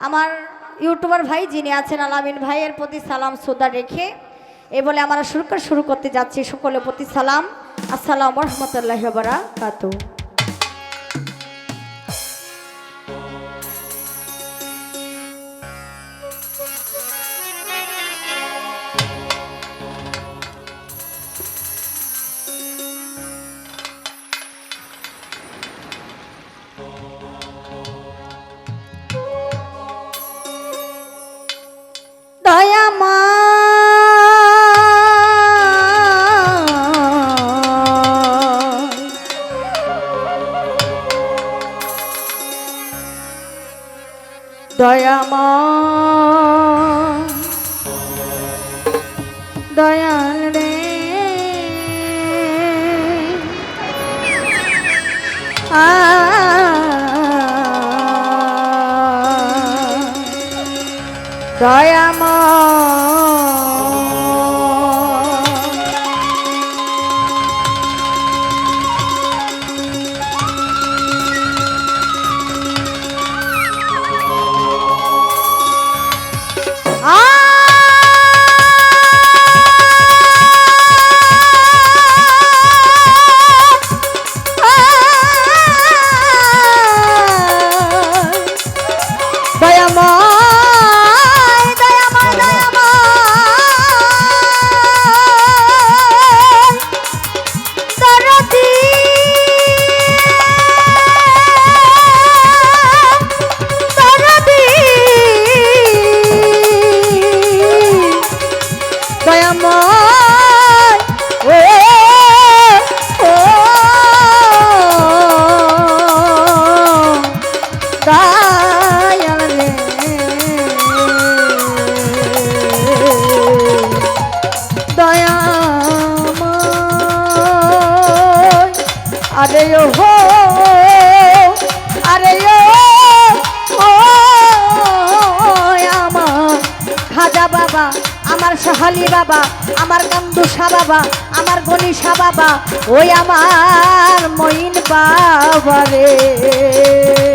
আমার ইউটিউবার ভাই যিনি আছেন আলামিন ভাইয়ের প্রতি সালাম, শ্রদ্ধা রেখে এ বলে আমরা শুরু করে শুরু করতে যাচ্ছি। সকলের প্রতি সালাম। আসসালাম রহমতুল্লাহ বারাকাতু দয়ামা দয়াল রে। দয়াম আরে ও আরে ও আমার খাজা বাবা, আমার সাহালি বাবা, আমার কান্দুসা বাবা, আমার গণিসা বাবা, ওই আমার মইন বাবা রে।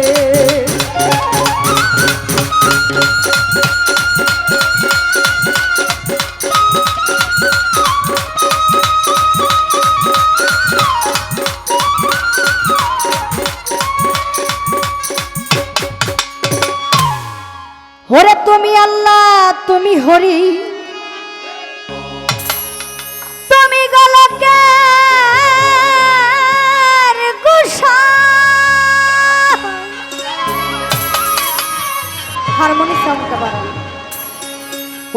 হারমোনি সাউন্ডটা পারো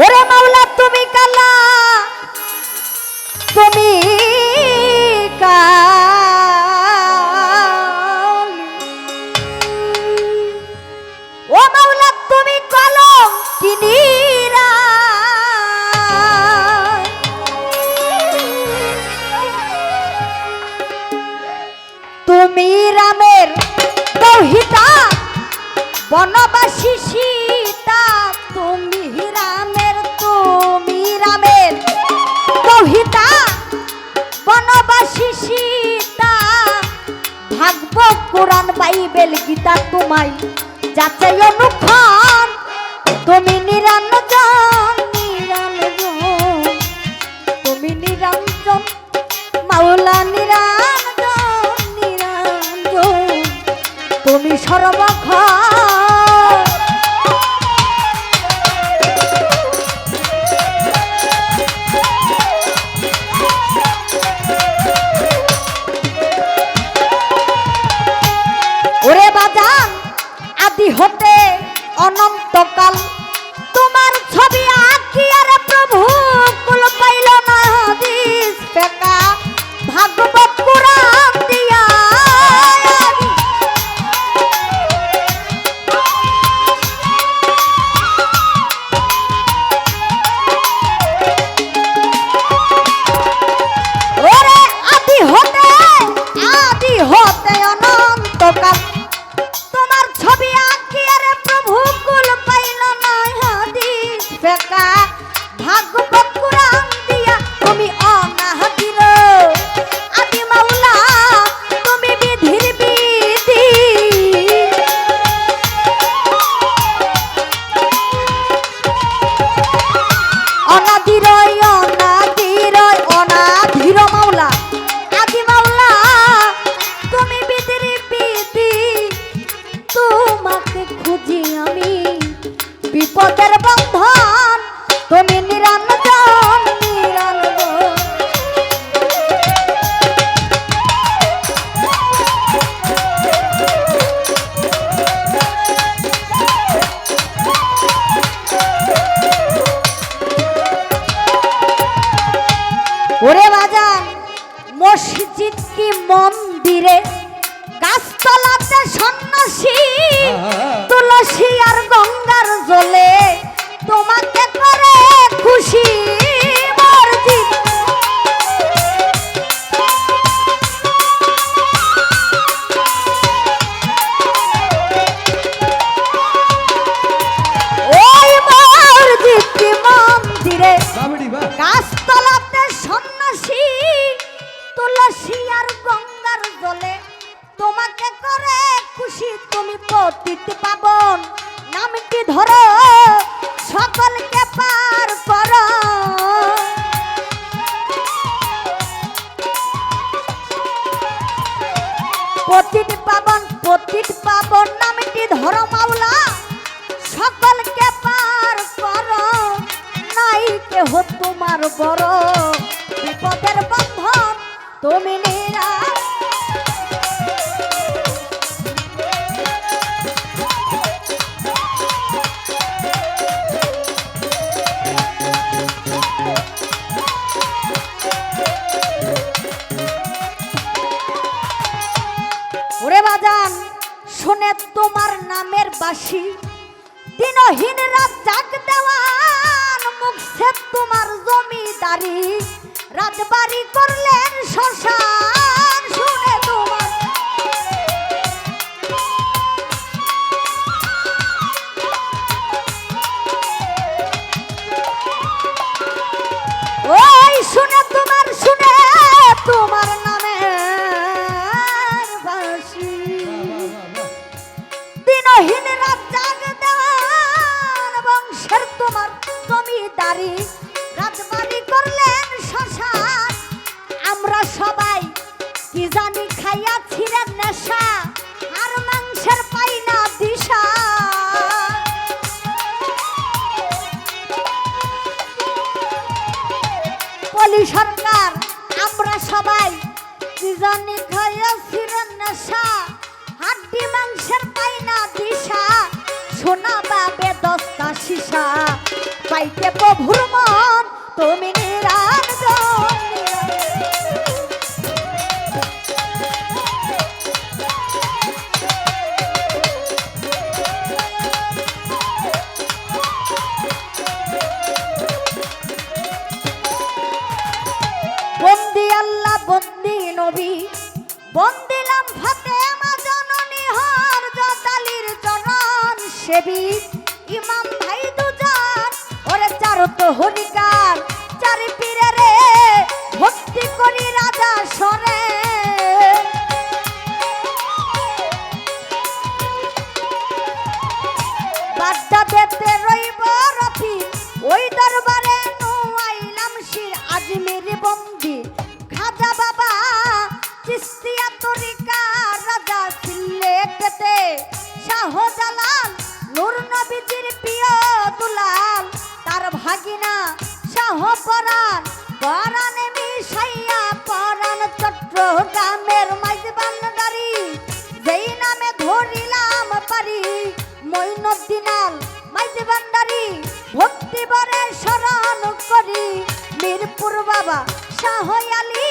ওরে মাওলা তুমি কালা। তুমি যাচাই অনুক্ষণ তুমি নিরঞ্জন নিরঞ্জন তুমি নিরঞ্জন মাওলা নিরঞ্জন নিরঞ্জন তুমি সর্বক্ষণ পথিত পাবন নামটি ধর মাওলা। সকলকে পার কর নাই কেহ তোমার বড়। বিপদের বন্ধন তুমি নেই শুনে তোমার নামের বাসি। দিনহীন রাত জাগ দেওয়ান মুখছে তোমার জমিদারি। রাজবাড়ি করলেন শশা। বাহিনী রাত হে তুমি বন্দি আল্লাহ বন্দি নবী বন্দিলাম ফাতেমা জননী হর জতালির রোহণিকা হয়ালি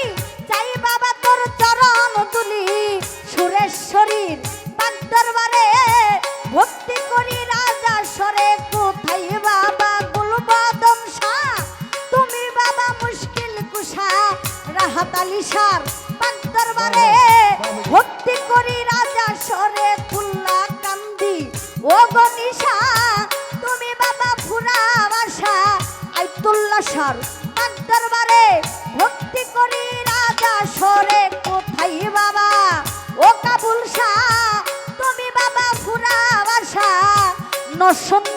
আসন্ন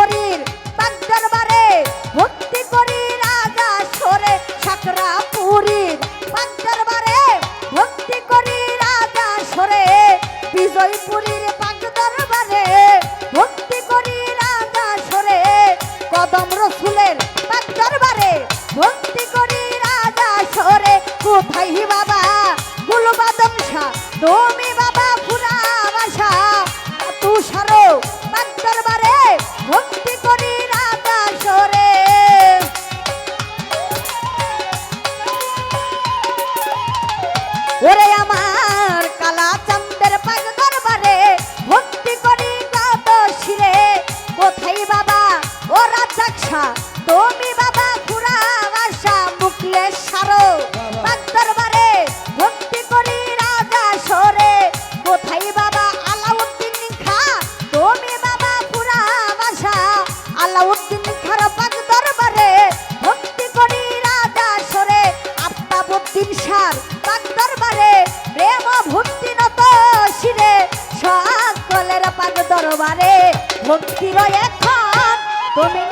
সত্যির এখন তুমি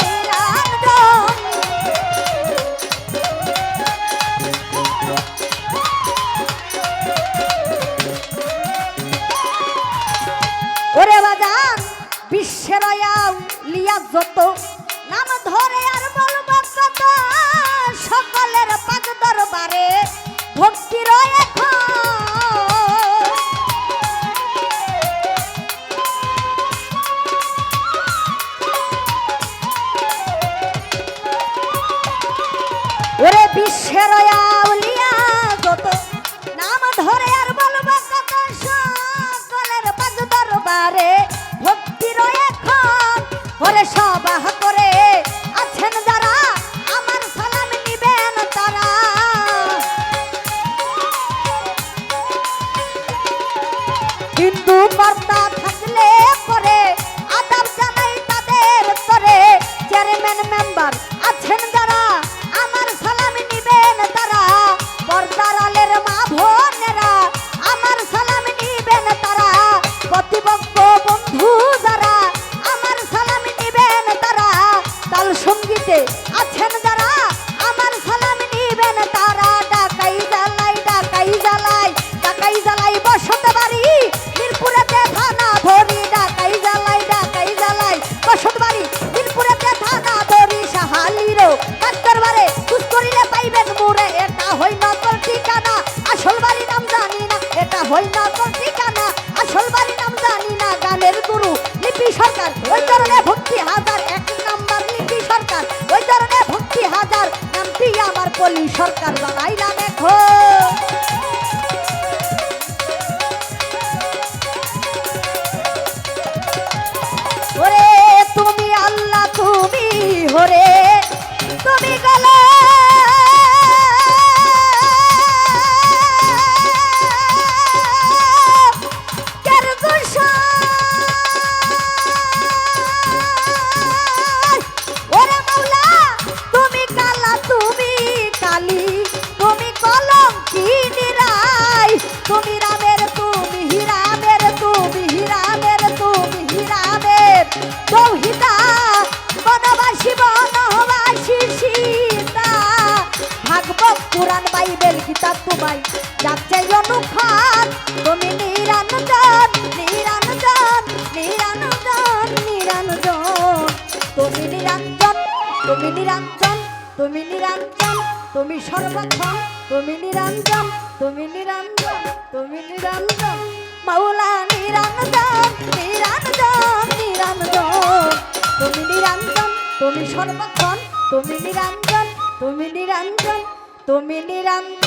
ওরে বাজান বিশ্বের লিয়া যত গুরু, নীতি সরকার। ওই কারণে ভক্তি হাজার, এক নাম্বার নীতি সরকার। ওই কারণে ভক্তি হাজার, নামটি আমার পল্লী সরকার বানাইলাম এখন ওরে তুমি আল্লাহ, তুমি হরে। তুমি নিরঞ্জন তুমি নিরঞ্জন, তুমি সর্বক্ষণ, তুমি নিরঞ্জন তুমি নিরঞ্জন তুমি নিরঞ্জন। মাওলা নিরঞ্জন নিরঞ্জন নিরঞ্জন। তুমি নিরঞ্জন, তুমি সর্বক্ষণ, তুমি নিরঞ্জন তুমি নিরঞ্জন তুমি নিরঞ্জন।